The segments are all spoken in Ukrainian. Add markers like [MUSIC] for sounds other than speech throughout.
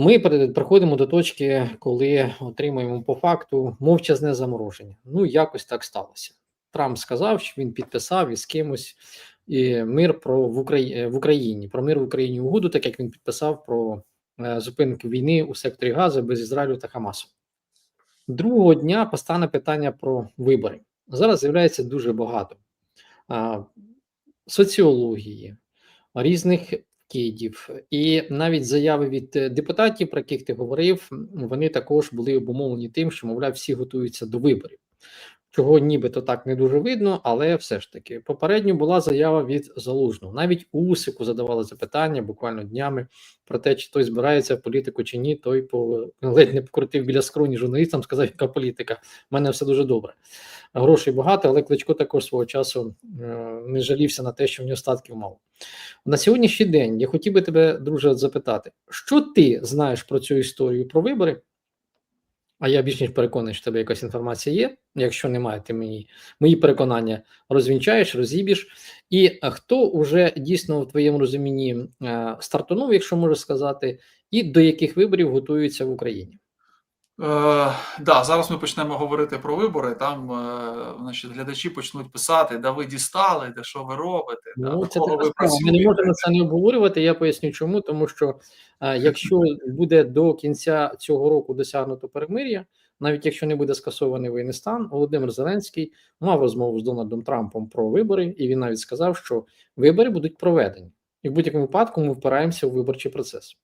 Ми приходимо до точки, коли отримуємо по факту мовчазне замороження. Ну, якось так сталося. Трамп сказав, що він підписав із кимось і мир про в, Украї... в Україні, про мир в Україні угоду, так як він підписав про е, зупинку війни у секторі Гази без Ізраїлю та Хамасу. Другого дня постане питання про вибори. Зараз з'являється дуже багато соціології, різних кидів, і навіть заяви від е, депутатів, про яких ти говорив, вони також були обумовлені тим, що, мовляв, всі готуються до виборів. Чого нібито так не дуже видно, але все ж таки попередньо була заява від залужного. Навіть Усику задавали запитання буквально днями про те, чи той збирається в політику чи ні. Той по ледь не покрутив біля скроні журналістам, сказав, яка політика. У мене все дуже добре. Грошей багато, але Кличко також свого часу е, не жалівся на те, що в нього статків мало. На сьогоднішній день я хотів би тебе, друже, запитати, що ти знаєш про цю історію про вибори? А я більш ніж переконаний, що в тебе якась інформація є. Якщо немає, ти мені мої переконання розвінчаєш, розіб'єш. І е, хто вже дійсно в твоєму розумінні е, стартунув, якщо можна сказати, і до яких виборів готуються в Україні? Е, да, зараз ми почнемо говорити про вибори. Там е, значить, глядачі почнуть писати, да ви дістали, де що ви робите, Ну, на це така ви справа. Ми не можемо це не обговорювати. Я поясню, чому тому, що е, якщо буде до кінця цього року досягнуто перемир'я, навіть якщо не буде скасований воєнний стан, Володимир Зеленський мав розмову з Дональдом Трампом про вибори, і він навіть сказав, що вибори будуть проведені, і в будь-якому випадку ми впираємося у виборчий процес.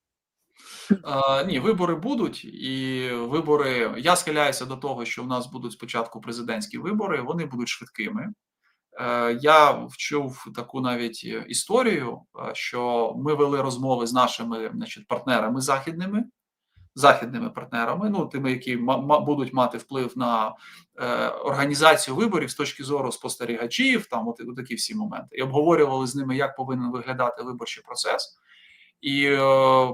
Ні, вибори будуть, і вибори. Я схиляюся до того, що в нас будуть спочатку президентські вибори, вони будуть швидкими. Е, я вчув таку навіть історію, е, що ми вели розмови з нашими значить, партнерами західними, західними партнерами, ну тими, які будуть мати вплив на е, організацію виборів з точки зору спостерігачів, там от такі всі моменти, і обговорювали з ними, як повинен виглядати виборчий процес. І е,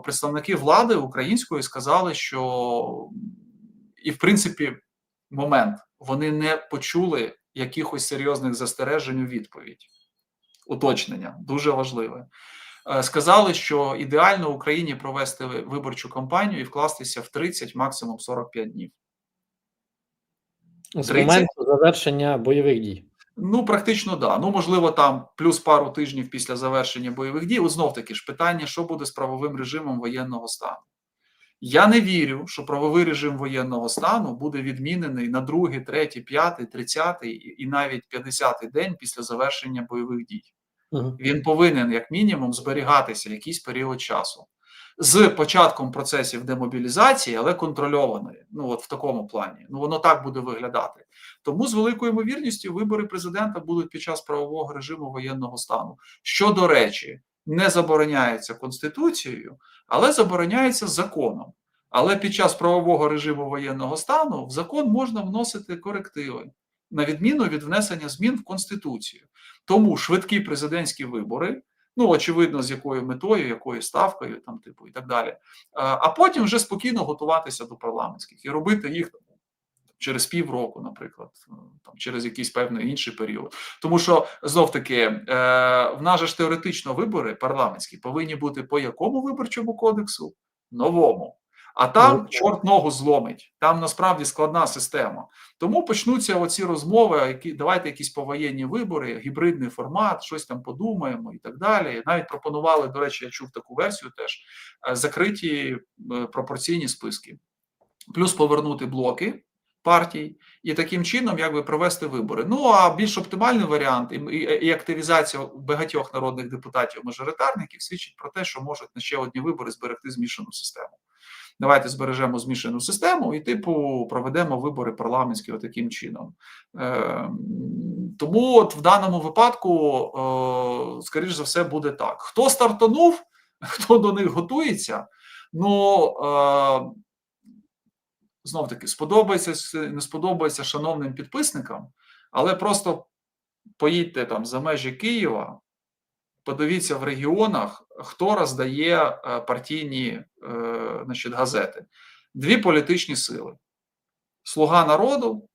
представники влади української сказали, що і в принципі момент вони не почули якихось серйозних застережень у відповідь. Уточнення дуже важливе. Е, Сказали, що ідеально Україні провести виборчу кампанію і вкластися в 30, максимум 45 днів. З 30? моменту завершення бойових дій. Ну, практично да. Ну, можливо, там плюс пару тижнів після завершення бойових дій. От знов таки ж питання, що буде з правовим режимом воєнного стану. Я не вірю, що правовий режим воєнного стану буде відмінений на другий, третій, п'ятий, тридцятий і навіть п'ятдесятий день після завершення бойових дій. Мгм. Він повинен, як мінімум, зберігатися якийсь період часу з початком процесів демобілізації, але контрольованої. Ну от в такому плані. Ну воно так буде виглядати. Тому з великою ймовірністю вибори президента будуть під час правового режиму воєнного стану. Що до речі, не забороняється конституцією, але забороняється законом. Але під час правового режиму воєнного стану в закон можна вносити корективи, на відміну від внесення змін в конституцію. Тому швидкі президентські вибори, ну очевидно, з якою метою, якою ставкою, там типу і так далі. А потім вже спокійно готуватися до парламентських і робити їх через півроку, наприклад, е, там через якийсь певний інший період. Тому що знов таки е, в нас ж теоретично вибори парламентські повинні бути по якому виборчому кодексу? Новому. А там Ну, чорт ногу зломить. Там насправді складна система. Тому почнуться оці розмови, які давайте якісь повоєнні вибори, гібридний формат, щось там подумаємо і так далі. Навіть пропонували, до речі, я чув таку версію теж е, закриті пропорційні списки, плюс повернути блоки партій і таким чином якби провести вибори. Ну а більш оптимальний варіант і, і, і активізація багатьох народних депутатів-мажоритарників свідчить про те, що можуть на ще одні вибори зберегти змішану систему. Давайте збережемо змішану систему і, типу, проведемо вибори парламентські таким чином. Е, тому от в даному випадку, е, скоріш за все, буде так. Хто стартанув, [LAUGHS] хто до них готується, ну е, знов таки сподобається, не сподобається шановним підписникам, але просто поїдьте там за межі Києва, подивіться в регіонах, хто роздає е, партійні е, значить, газети. Дві політичні сили: Слуга народу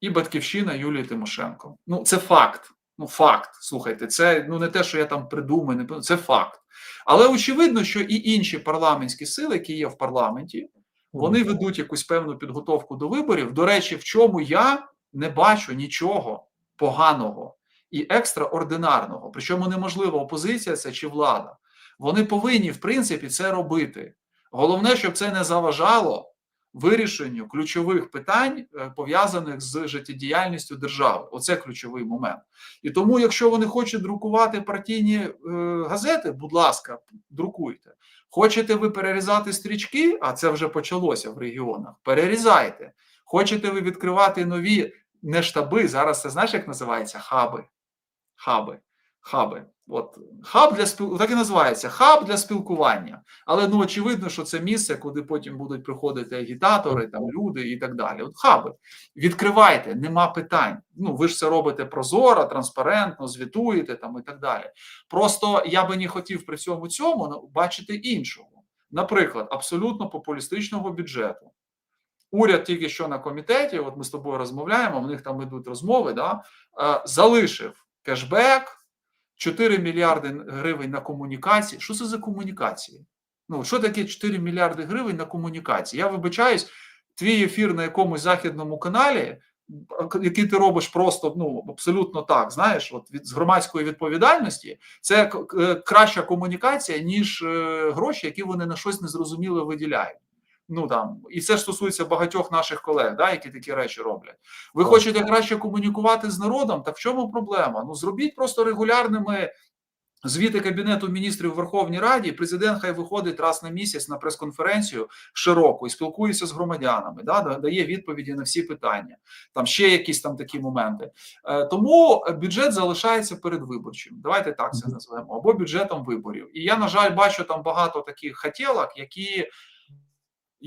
і Батьківщина Юлії Тимошенко. Ну, це факт. Ну, факт. Слухайте, це ну не те, що я там придумаю, не це факт. Але очевидно, що і інші парламентські сили, які є в парламенті, вони ведуть якусь певну підготовку до виборів. До речі, в чому я не бачу нічого поганого і екстраординарного. Причому неможливо опозиція це чи влада. Вони повинні, в принципі, це робити. Головне, щоб це не заважало вирішенню ключових питань, е, пов'язаних з життєдіяльністю держави. Оце ключовий момент. І тому, якщо вони хочуть друкувати партійні е, газети, будь ласка, друкуйте. Хочете ви перерізати стрічки, а це вже почалося в регіонах. Перерізайте. Хочете ви відкривати нові не штаби, зараз це знаєш, як називається? Хаби. Хаби. Хаби. От хаб для спіл... так і називається хаб для спілкування. Але ну очевидно, що це місце, куди потім будуть приходити агітатори, там люди і так далі. От хаби відкривайте, нема питань. Ну ви ж це робите прозоро, транспарентно, звітуєте там і так далі. Просто я би не хотів при цьому цьому ну, бачити іншого. Наприклад, абсолютно популістичного бюджету. Уряд тільки що на комітеті, от ми з тобою розмовляємо, в них там йдуть розмови, да, е, залишив кешбек. 4 мільярди гривень на комунікації. Що це за комунікації? Ну, що таке 4 мільярди гривень на комунікації? Я вибачаюсь, твій ефір на якомусь західному каналі, який ти робиш просто ну, абсолютно так, знаєш, от від з громадської відповідальності, це краща комунікація, ніж е, гроші, які вони на щось незрозуміле виділяють. Ну там і це стосується багатьох наших колег, да, які такі речі роблять. Ви хочете краще комунікувати з народом? Так в чому проблема? Ну зробіть просто регулярними звіти кабінету міністрів в Верховній Раді. Президент хай виходить раз на місяць на прес-конференцію широко і спілкується з громадянами, да, дає відповіді на всі питання. Там ще якісь там такі моменти. Е, тому бюджет залишається передвиборчим. Давайте так це назвемо або бюджетом виборів. І я на жаль бачу там багато таких хотілок, які.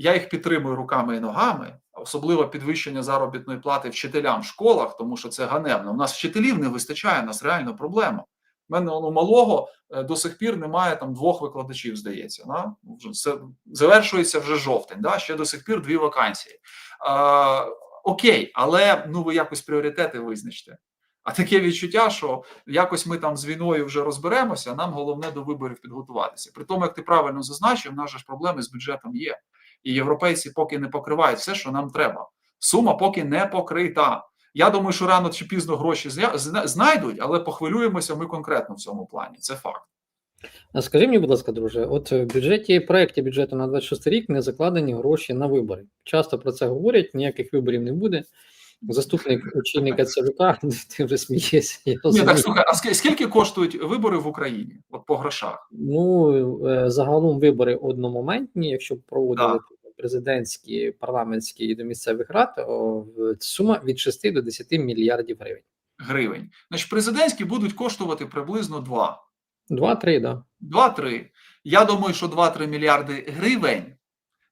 Я їх підтримую руками і ногами, особливо підвищення заробітної плати вчителям в школах, тому що це ганебно. У нас вчителів не вистачає, у нас реально проблема. У мене у малого до сих пір немає там двох викладачів, здається. Да? Це завершується вже жовтень. Да? Ще до сих пір дві вакансії. А, Окей, але ну ви якось пріоритети визначте. А таке відчуття, що якось ми там з війною вже розберемося, нам головне до виборів підготуватися. При тому, як ти правильно зазначив, у нас же ж проблеми з бюджетом є і європейці поки не покривають все, що нам треба. Сума поки не покрита. Я думаю, що рано чи пізно гроші знайдуть, але похвилюємося ми конкретно в цьому плані. Це факт. А скажи мені, будь ласка, друже, от в бюджеті проєкті бюджету на 26 рік не закладені гроші на вибори. Часто про це говорять, ніяких виборів не буде. Заступник очільника ЦВК, [LAUGHS] ти вже смієшся. Я Ні, так слухай, а скільки коштують вибори в Україні? От по грошах? Ну загалом вибори одномоментні, якщо проводили да. президентські, парламентські і до місцевих рад, сума від 6 до 10 мільярдів гривень. Гривень. Значить, президентські будуть коштувати приблизно 2. 2-3, да. 2-3. Я думаю, що 2-3 мільярди гривень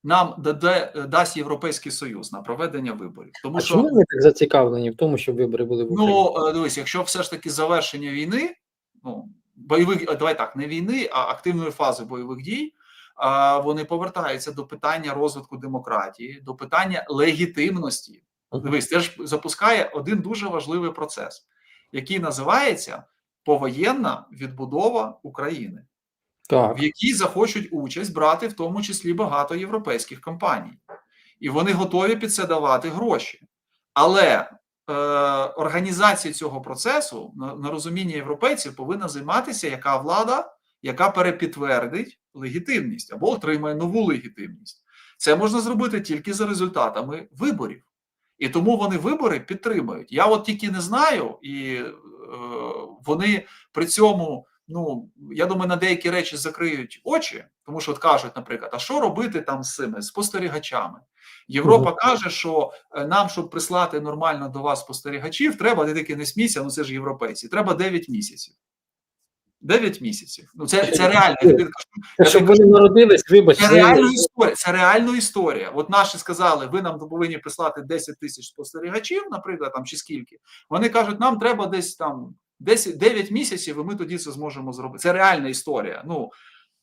нам даде дасть європейський союз на проведення виборів. Тому а що чому ми так зацікавлені в тому, щоб вибори були в Україні? Ну дивись, якщо все ж таки завершення війни, ну бойових давай так, не війни, а активної фази бойових дій. А вони повертаються до питання розвитку демократії, до питання легітимності. Дивись, це ж запускає один дуже важливий процес, який називається повоєнна відбудова України так. в якій захочуть участь брати в тому числі багато європейських компаній, і вони готові під це давати гроші. Але е, організація цього процесу на, на розуміння європейців повинна займатися яка влада, яка перепідтвердить легітимність або отримає нову легітимність. Це можна зробити тільки за результатами виборів. І тому вони вибори підтримують. Я от тільки не знаю, і е, вони при цьому ну я думаю, на деякі речі закриють очі, тому що от кажуть, наприклад, а що робити там з цими спостерігачами? Європа каже, що е, нам, щоб прислати нормально до вас спостерігачів, треба ти таки не смійся, ну це ж європейці. Треба 9 місяців. 9 місяців. Ну це це реально. Щоб вони народились, вибач. Це реальна історія. Це реальна історія. От наші сказали, ви нам повинні прислати 10 тисяч спостерігачів, наприклад, там чи скільки. Вони кажуть, нам треба десь там 10, 9 місяців, і ми тоді це зможемо зробити. Це реальна історія. Ну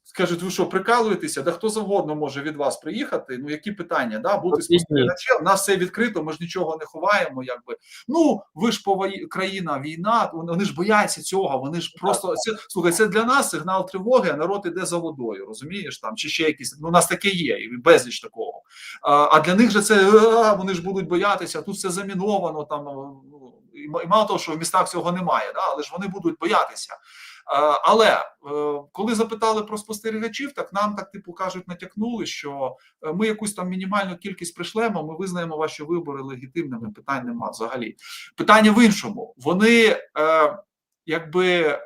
Скажуть, ви що, прикалуєтеся? Да хто завгодно може від вас приїхати? Ну які питання? Да, бути спостерігачем. У нас все відкрито, ми ж нічого не ховаємо. Якби ну ви ж пової... країна, війна. Вони ж бояться цього. Вони ж просто це слухай. Це для нас сигнал тривоги. А народ іде за водою. Розумієш там чи ще якісь ну у нас таке є, і безліч такого. А, для них же це вони ж будуть боятися. Тут все заміновано. Там і мало того, що в містах цього немає, да, але ж вони будуть боятися. Е, Але е, коли запитали про спостерігачів, так нам так типу кажуть, натякнули, що е, ми якусь там мінімальну кількість пришлемо. Ми визнаємо ваші вибори легітимними. Питань нема взагалі. Питання в іншому. Вони якби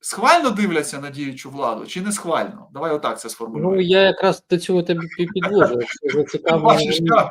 схвально дивляться на діючу владу чи не схвально? Давай отак це сформулюємо. Ну я якраз до цього тебе пі- підводжу. Якщо ви [LAUGHS] цікаво, да.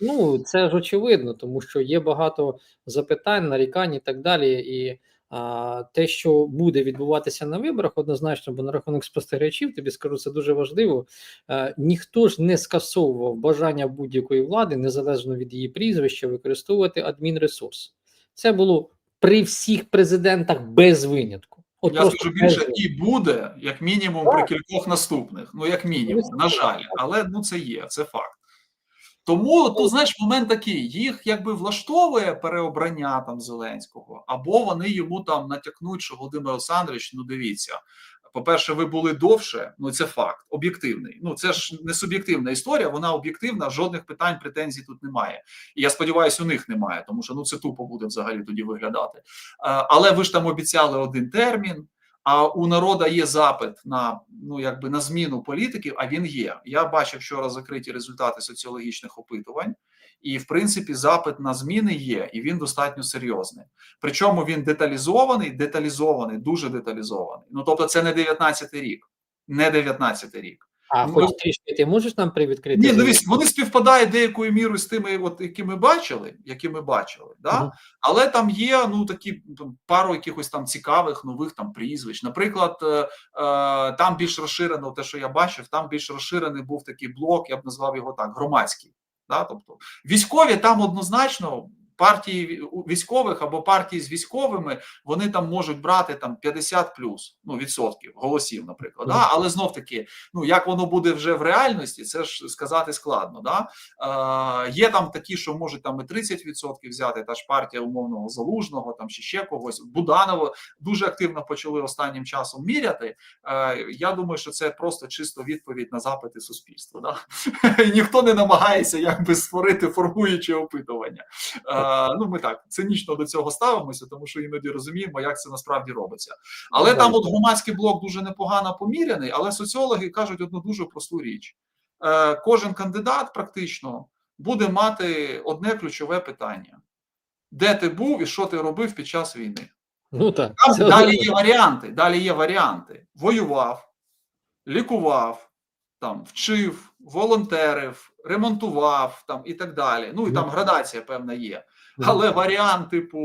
Ну, це ж очевидно, тому що є багато запитань, нарікань і так далі. І а, те, що буде відбуватися на виборах, однозначно, бо на рахунок спостерігачів, тобі скажу, це дуже важливо. Е, ніхто ж не скасовував бажання будь-якої влади, незалежно від її прізвища, використовувати адмінресурс. Це було при всіх президентах без винятку. От Я скажу більше, і буде як мінімум при кількох наступних. Ну як мінімум, на жаль, але ну це є, це факт. Тому тут знаєш момент такий: їх якби влаштовує переобрання там Зеленського, або вони йому там натякнуть, що Володимир Олександрович, ну дивіться. По-перше, ви були довше, ну це факт, об'єктивний. Ну це ж не суб'єктивна історія, вона об'єктивна, жодних питань, претензій тут немає. І я сподіваюся, у них немає, тому що ну це тупо буде взагалі тоді виглядати. Е, Але ви ж там обіцяли один термін. А у народа є запит на ну якби на зміну політиків. А він є. Я бачив вчора закриті результати соціологічних опитувань, і в принципі запит на зміни є, і він достатньо серйозний. Причому він деталізований, деталізований, дуже деталізований. Ну тобто, це не 19-й рік, не 19-й рік. А Ну, хоч трішки ти можеш нам привідкрити? Ні, за- дивись, вони співпадають деякою мірою з тими, от які ми бачили, які ми бачили, да? Мгм. але там є ну такі пару якихось там цікавих нових там прізвищ. Наприклад, е, е, там більш розширено те, що я бачив, там більш розширений був такий блок, я б назвав його так, громадський. Да? Тобто військові там однозначно. Партії військових або партії з військовими вони там можуть брати там 50 плюс ну відсотків голосів, наприклад. Да? Але знов таки, ну як воно буде вже в реальності, це ж сказати складно. Да? Е, є там такі, що можуть там і 30% взяти, та ж партія умовного залужного, там чи ще когось. Буданова дуже активно почали останнім часом міряти. Е, я думаю, що це просто чисто відповідь на запити суспільства. Да? [LAUGHS] Ніхто не намагається якби створити формуюче опитування. Е, ну ми так цинічно до цього ставимося, тому що іноді розуміємо, як це насправді робиться. Але Ну, там, да. от громадський блок дуже непогано поміряний, але соціологи кажуть одну дуже просту річ: Е, кожен кандидат практично буде мати одне ключове питання: де ти був і що ти робив під час війни? Ну так. Там далі є варіанти. Далі є варіанти: воював, лікував, там вчив, волонтерив, ремонтував там і так далі. Ну і там градація певна є. Але варіант, типу,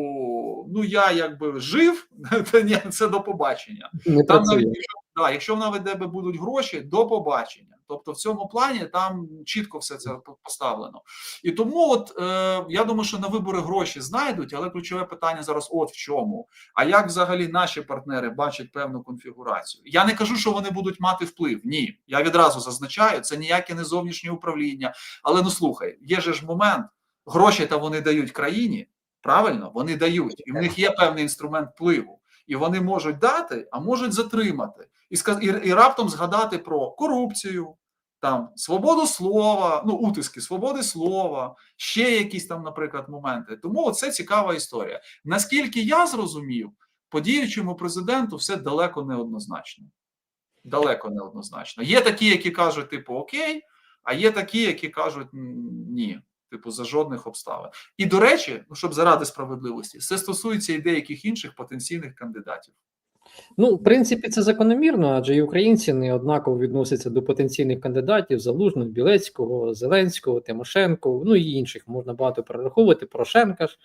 ну я якби жив, [LAUGHS] то ні, це до побачення. Не Там працює. навіть якщо, да, якщо навіть тебе будуть гроші, до побачення. Тобто в цьому плані там чітко все це по- поставлено. І тому, от е, я думаю, що на вибори гроші знайдуть, але ключове питання зараз: от в чому. А як взагалі наші партнери бачать певну конфігурацію? Я не кажу, що вони будуть мати вплив. Ні, я відразу зазначаю, це ніяке не зовнішнє управління. Але ну слухай, є же ж момент, гроші та вони дають країні. Правильно, вони дають, і в них є певний інструмент впливу, і вони можуть дати, а можуть затримати, і і, і раптом згадати про корупцію, там свободу слова, ну утиски свободи слова, ще якісь там, наприклад, моменти. Тому це цікава історія. Наскільки я зрозумів, по діючому президенту все далеко не однозначно. Далеко не однозначно. Є такі, які кажуть, типу, окей, а є такі, які кажуть ні. Типу, за жодних обставин. І до речі, ну щоб заради справедливості, це стосується і деяких інших потенційних кандидатів. Ну, в принципі, це закономірно, адже і українці не однаково відносяться до потенційних кандидатів Залужного, Білецького, Зеленського, Тимошенко, ну і інших можна багато перераховувати. Порошенка ж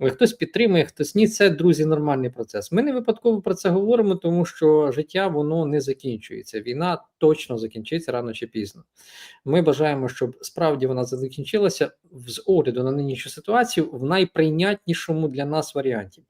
хтось підтримує, хтось ні. Це друзі, нормальний процес. Ми не випадково про це говоримо, тому що життя воно не закінчується. Війна точно закінчиться рано чи пізно. Ми бажаємо, щоб справді вона закінчилася з огляду на нинішню ситуацію в найприйнятнішому для нас варіанті.